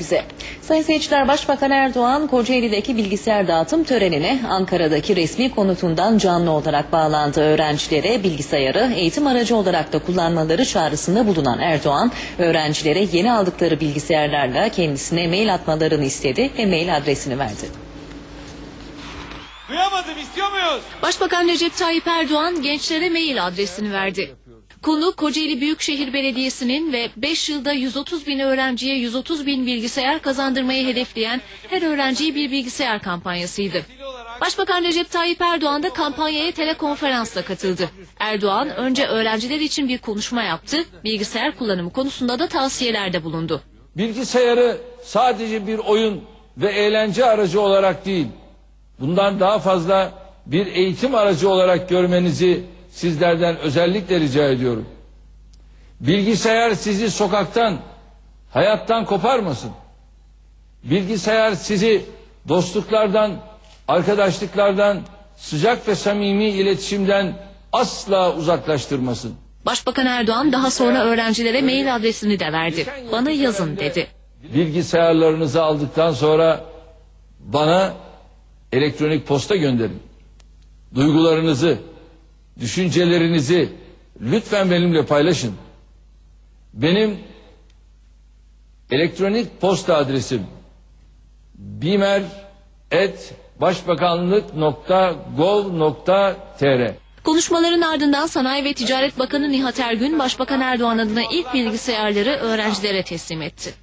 bize. Sayın seyirciler Başbakan Erdoğan Kocaeli'deki bilgisayar dağıtım törenine Ankara'daki resmi konutundan canlı olarak bağlandı. Öğrencilere bilgisayarı eğitim aracı olarak da kullanmaları çağrısında bulunan Erdoğan, öğrencilere yeni aldıkları bilgisayarlarla kendisine mail atmalarını istedi ve mail adresini verdi. Duyamadım istiyor muyuz? Başbakan Recep Tayyip Erdoğan gençlere mail adresini verdi. Konu Kocaeli Büyükşehir Belediyesi'nin ve 5 yılda 130 bin öğrenciye 130 bin bilgisayar kazandırmayı hedefleyen her öğrenciye bir bilgisayar kampanyasıydı. Başbakan Recep Tayyip Erdoğan da kampanyaya telekonferansla katıldı. Erdoğan önce öğrenciler için bir konuşma yaptı, bilgisayar kullanımı konusunda da tavsiyelerde bulundu. Bilgisayarı sadece bir oyun ve eğlence aracı olarak değil, bundan daha fazla bir eğitim aracı olarak görmenizi sizlerden özellikle rica ediyorum. Bilgisayar sizi sokaktan, hayattan koparmasın. Bilgisayar sizi dostluklardan, arkadaşlıklardan, sıcak ve samimi iletişimden asla uzaklaştırmasın. Başbakan Erdoğan daha sonra öğrencilere mail adresini de verdi. Bana yazın dedi. Bilgisayarlarınızı aldıktan sonra bana elektronik posta gönderin. Duygularınızı, düşüncelerinizi lütfen benimle paylaşın. Benim elektronik posta adresim bimer@başbakanlık.gov.tr Konuşmaların ardından Sanayi ve Ticaret Bakanı Nihat Ergün, Başbakan Erdoğan adına ilk bilgisayarları öğrencilere teslim etti.